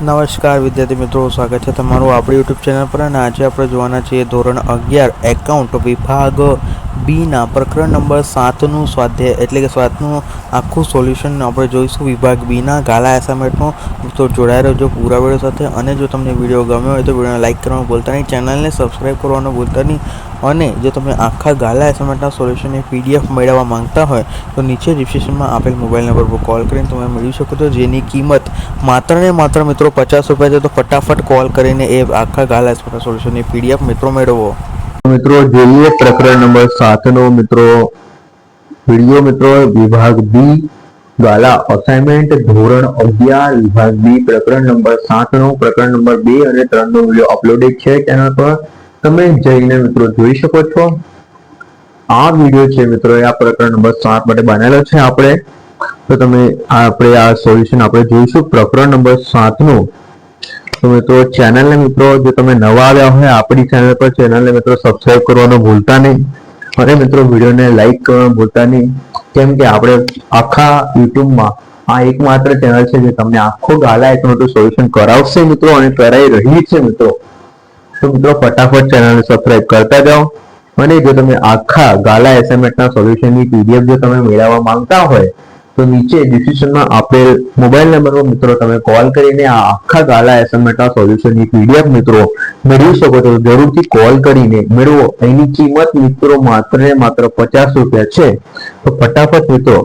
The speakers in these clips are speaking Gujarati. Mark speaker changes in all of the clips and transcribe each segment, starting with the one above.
Speaker 1: નમસ્કાર વિદ્યાર્થી મિત્રો, સ્વાગત છે તમારું આપણી યુટ્યુબ ચેનલ પર અને આજે આપણે જોવાના છીએ ધોરણ અગિયાર, એકાઉન્ટ વિભાગ બીના પ્રકરણ નંબર સાતનું સ્વાધ્યાય, એટલે કે સાતનું આખું સોલ્યુશન આપણે જોઈશું વિભાગ બીના ગાલા એસાઇનમેન્ટનું તો જોડાઈ રહેજો પૂરા વીડિયો સાથે. અને જો તમને વીડિયો ગમ્યો હોય તો વિડીયોને લાઇક કરવાનું ભૂલતા નહીં. ચેનલને સબસ્ક્રાઈબ કરવાનું ભૂલતા નહીં. અને જો તમે આખા ગાલા એસાઇનમેન્ટના સોલ્યુશનની પીડીએફ મેળવવા માંગતા હોય, તો નીચે ડિસ્ક્રિપ્શનમાં આપેલ મોબાઈલ નંબર પર કોલ કરીને તમે મેળવી શકો છો. જેની કિંમત માત્ર ને માત્ર મિત્રો પચાસ રૂપિયા છે, તો ફટાફટ કોલ કરીને એ આખા ગાલા એસાઇનમેન્ટના સોલ્યુશનની પીડીએફ મિત્રો મેળવો.
Speaker 2: મિત્રો, જોઈએ પ્રકરણ નંબર સાતનો મિત્રો. વીડિયો મિત્રો, વિભાગ બી, ગાલા અસાઇનમેન્ટ ધોરણ અગિયાર, વિભાગ બી, પ્રકરણ નંબર સાત નો, પ્રકરણ નંબર બે અને ત્રણ નો વીડિયો અપલોડેડ છે. ચેનલ પર તમે જઈને મિત્રો જોઈ શકો છો. આ વીડિયો છે મિત્રો આ પ્રકરણ નંબર સાત માટે બનેલો છે આપણે. તો તમે આપણે આ સોલ્યુશન આપણે જોઈશું પ્રકરણ નંબર સાતનું. તો મિત્રો ચેનલને મિત્રો, જો તમે નવા આવ્યા હોય, આપણી ચેનલ પર ચેનલને મિત્રો સબસ્ક્રાઇબ કરવાનું ભૂલતા નહીં. અને મિત્રો વિડીયોને લાઈક કરવાનું ભૂલતા નહીં. કેમ કે આપણે આખા યુટ્યુબમાં આ એકમાત્ર ચેનલ છે જે તમને આખો ગાલા એકનું સોલ્યુશન કરાવશે મિત્રો અને કરાઈ રહી છે મિત્રો. તો મિત્રો, ફટાફટ ચેનલને સબસ્ક્રાઇબ કરતા જાઓ. અને જો તમે આખા ગાલા એસાઇનમેન્ટના સોલ્યુશનની પીડીએફ જો તમે મેળવવા માંગતા હોય, તો નીચે ડિસ્ક્રિપ્શનમાં આપેલ મોબાઈલ નંબરનો મિત્રો, તમે કોલ કરીને આ આખા ગાલા એસાઇનમેન્ટના સોલ્યુશનની પીડીએફ મિત્રો મેળવી શકો છો. જરૂરથી કોલ કરીને મેળવો. એની કિંમત મિત્રો માત્ર ને માત્ર પચાસ રૂપિયા છે. તો ફટાફટ મિત્રો,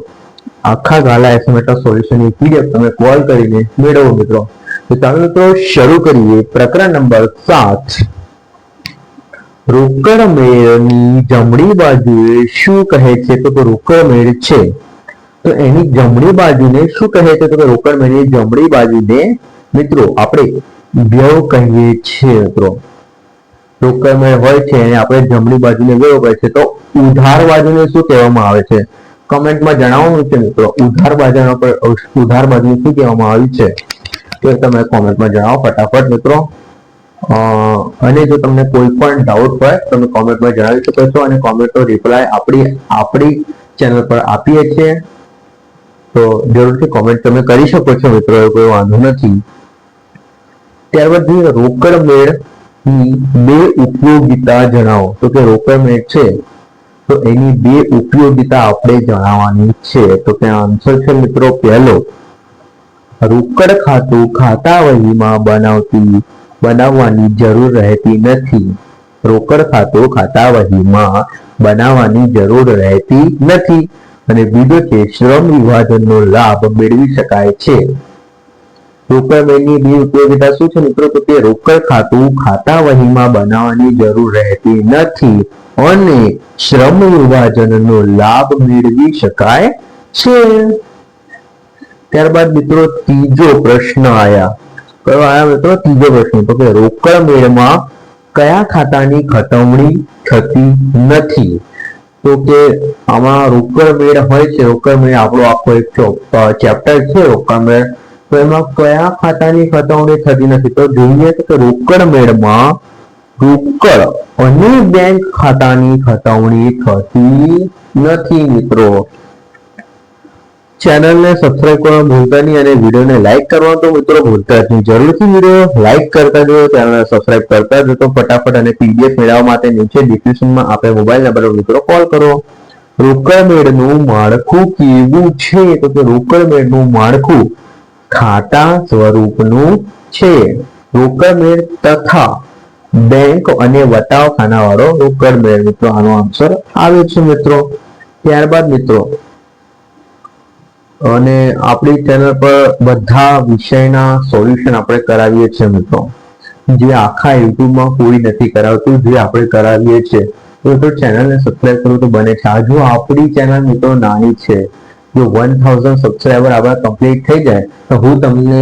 Speaker 2: આખા ગાલા એસાઇનમેન્ટના સોલ્યુશનની પીડીએફ તમે કોલ કરીને મેળવો મિત્રો. તો ચાલો મિત્રો શરૂ કરીએ. પ્રકરણ નંબર સાત. રોકડ મેળની જમણી બાજુએ શું કહે છે? તો કે રોકડ મેળ છે. તો એની જમણી બાજુને શું કહે છે? તો કે રોકડ મેળની જમણી બાજુને મિત્રો આપણે વ્યવ કહીએ છીએ મિત્રો. રોકડ મેળ હોય છે એને આપણે જમણી બાજુને વ્યવ કહે છે તો ઉધાર બાજુને શું કહેવામાં આવે છે? કમેન્ટમાં જણાવવાનું છે મિત્રો. ઉધાર બાજુ ઉધાર બાજુને શું કહેવામાં આવ્યું છે? તે તમે કોમેન્ટમાં જણાવો ફટાફટ મિત્રો. અને જો તમને કોઈ પણ ડાઉટ હોય, તમે કોમેન્ટમાં જણાવી શકો છો અને કોમેન્ટનો રિપ્લાય આપણી આપણી ચેનલ પર આપીએ છીએ. તો જરૂરથી કોમેન્ટ તમે કરી શકો છો મિત્રો એવો કોઈ વાંધો નથી. ત્યારબાદ જોઈએ રોકડ મેળની બે ઉપયોગિતા જણાવો. તો કે રોકડ મેળ છે, તો એની બે ઉપયોગિતા આપણે જણાવવાની છે. તો કે આન્સર છે મિત્રો પહેલો રોકડ ખાતું ખાતા વહીમાં બનાવતી, બનાવવાની જરૂર રહેતી નથી. રોકડ ખાતું ખાતા વહીમાં બનાવવાની જરૂર રહેતી નથી અને બીજો છે શ્રમ વિભાજનનો લાભ મેળવી શકાય છે. રોકડ બે ઉપયોગિતા શું છે મિત્રો? તો કે રોકડ ખાતું ખાતા વહીમાં બનાવવાની જરૂર રહેતી નથી અને શ્રમ વિભાજનનો લાભ મેળવી શકાય છે. ત્યારબાદ મિત્રો ત્રીજો પ્રશ્ન આયા. કયો આયા મિત્રો ત્રીજો પ્રશ્ન. તો કે રોકડ મેળમાં કયા ખાતાની ખતવણી થતી નથી? તો કે આમાં રોકડ મેળ હોય છે, રોકડ મેળ આપણો આખો એક ચેપ્ટર છે રોકડ મેળ. તો એમાં કયા ખાતાની ખતવણી થતી નથી? તો જોઈએ કે રોકડ મેળમાં રોકડ અને બેંક ખાતાની ખતવણી થતી નથી મિત્રો. ચેનલને સબસ્ક્રાઇબ કરવા ભૂલતા નહીં અને વિડીયોને લાઈક કરવા તો મિત્રો ભૂલતા જ નહીં. જરૂરથી વીડિયો લાઈક કરતા જજો, ચેનલને સબસ્ક્રાઇબ કરતા જતો ફટાફટ અને પીડીએફ મેળવવા માટે નીચે ડિસ્ક્રિપ્શનમાં આપણે મોબાઈલ નંબર મિત્રો કોલ કરો. રોકડમેળનું માળખું કેવું છે? તો કે રોકડમેળનું માળખું ખાતા સ્વરૂપનું છે. રોકડ મેળ તથા બેંક અને વટાવ ખાનાવાળો રોકડ મેળ મિત્રો, આનો આન્સર આવે છે મિત્રો. ત્યારબાદ મિત્રો અને આપણી ચેનલ પર બધા વિષયના સોલ્યુશન આપણે કરાવીએ છીએ મિત્રો. જે આખા યુટ્યુબમાં કોઈ નથી કરાવતું, જે આપણે કરાવીએ છીએ. તો તો ચેનલને સબસ્ક્રાઇબ કરવું તો બને છે. આજુ આપણી ચેનલ મિત્રો નાની છે, જો વન થાઉઝન્ડ સબસ્ક્રાઈબર આપણા કમ્પ્લીટ થઈ જાય, તો હું તમને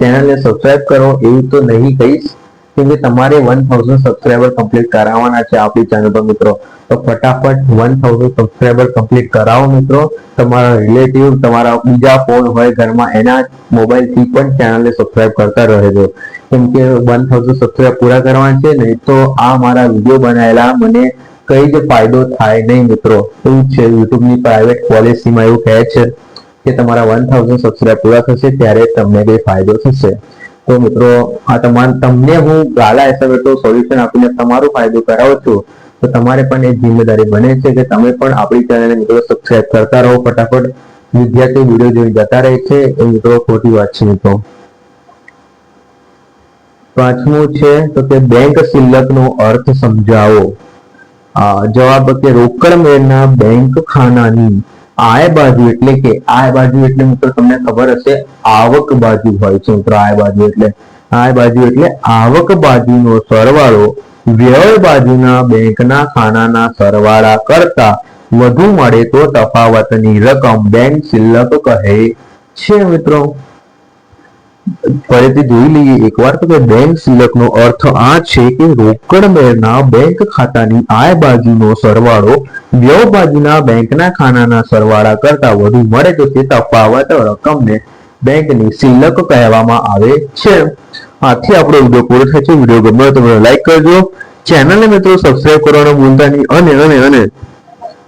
Speaker 2: ચેનલને સબસ્ક્રાઇબ કરો એવું તો નહીં કહીશ. કેમ કે તમારે વન થાઉઝન્ડ સબસ્ક્રાઈબર કમ્પ્લીટ કરાવવાના છે આપણી ચેનલ પર મિત્રો. તો ફટાફટ વન થાઉઝન્ડ સબસ્ક્રાઈબર કમ્પ્લીટ કરાવો મિત્રો. તમારા રિલેટિવ તમારા બીજા ફોન હોય ઘરમાં, એના મોબાઈલથી પણ ચેનલને સબસ્ક્રાઈબ કરતા રહેજો. કેમ કે વન થાઉઝન્ડ સબસ્ક્રાઈબ પૂરા કરવાના છે, નહીં તો આ મારા વીડિયો બનાવેલા મને કઈ જ ફાયદો થાય નહીં મિત્રો. એવું છે યુટ્યુબની પ્રાઇવેટ પોલિસીમાં એવું કહે છે કે તમારા વન થાઉઝન્ડ સબસ્ક્રાઈબ પૂરા થશે, ત્યારે તમને કઈ ફાયદો થશે. તો મિત્રો આ તમાર તમને હું ગાલા એસેમેટનું સોલ્યુશન આપીને તમારો ફાયદો કરાવું છું. તો તમારે પણ એ જિમ્મેદારી બને છે કે તમે પણ આપણી ચેનલને મિત્રો સબસ્ક્રાઇબ કરતા રહો ફટાફટ. વિદ્યાર્થી વીડિયો જોઈ જતા રહે છે. એ મિત્રો ખોટી વાત છે મિત્રો. પાંચમું છે, તો કે બેંક શિલ્લકનો અર્થ સમજાવો. જવાબ કે રોકડ મેળના બેંક ખાનાની આય બાજુ એટલે કે આય બાજુ એટલે મિત્રો તમને ખબર હશે, આવક બાજુ હોય છે મિત્રો, આય બાજુ એટલે. આય બાજુ એટલે આવક બાજુનો સરવાળો વ્યય બાજુના બેંકના ખાનાના સરવાળા કરતા વધુ મળે તો તફાવતની રકમ બેંક શિલ્લક કહે છે મિત્રો. ફરીથી જોઈ લઈએ એકવાર તો કે બેંક શિલ્લકનો અર્થ આ છે કે રોકડ મેળના બેંક ખાતાની આય બાજુનો સરવાળો વ્યય બાજુના બેંકના ખાનાના સરવાળા કરતા વધુ મળે તો તે તફાવત રકમને બેંકની સિલક કહેવામાં આવે છે. આથી આપણો વીડિયો પૂરો થાય છે. વીડિયો ગમ્યો તો લાઈક કરજો. ચેનલને મિત્રો સબસ્ક્રાઇબ કરવાનું ભૂલતા નહીં. અને અને અને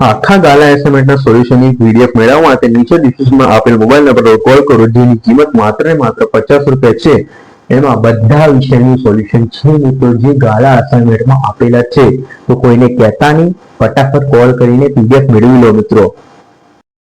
Speaker 2: આખા ગાલા એસાઇનમેન્ટના સોલ્યુશનની પીડીએફ મેળવવા માટે નીચે ડિસ્ક્રિપ્શનમાં આપેલ મોબાઈલ નંબર પર કોલ કરો, જેની કિંમત માત્ર ને માત્ર પચાસ રૂપિયા છે. એમાં બધા વિષયનું સોલ્યુશન છે મિત્રો, જે ગાળા અસાઇનમેન્ટમાં આપેલા છે. તો કોઈને કહેતા નહીં, ફટાફટ કોલ કરીને પીડીએફ મેળવી લો મિત્રો.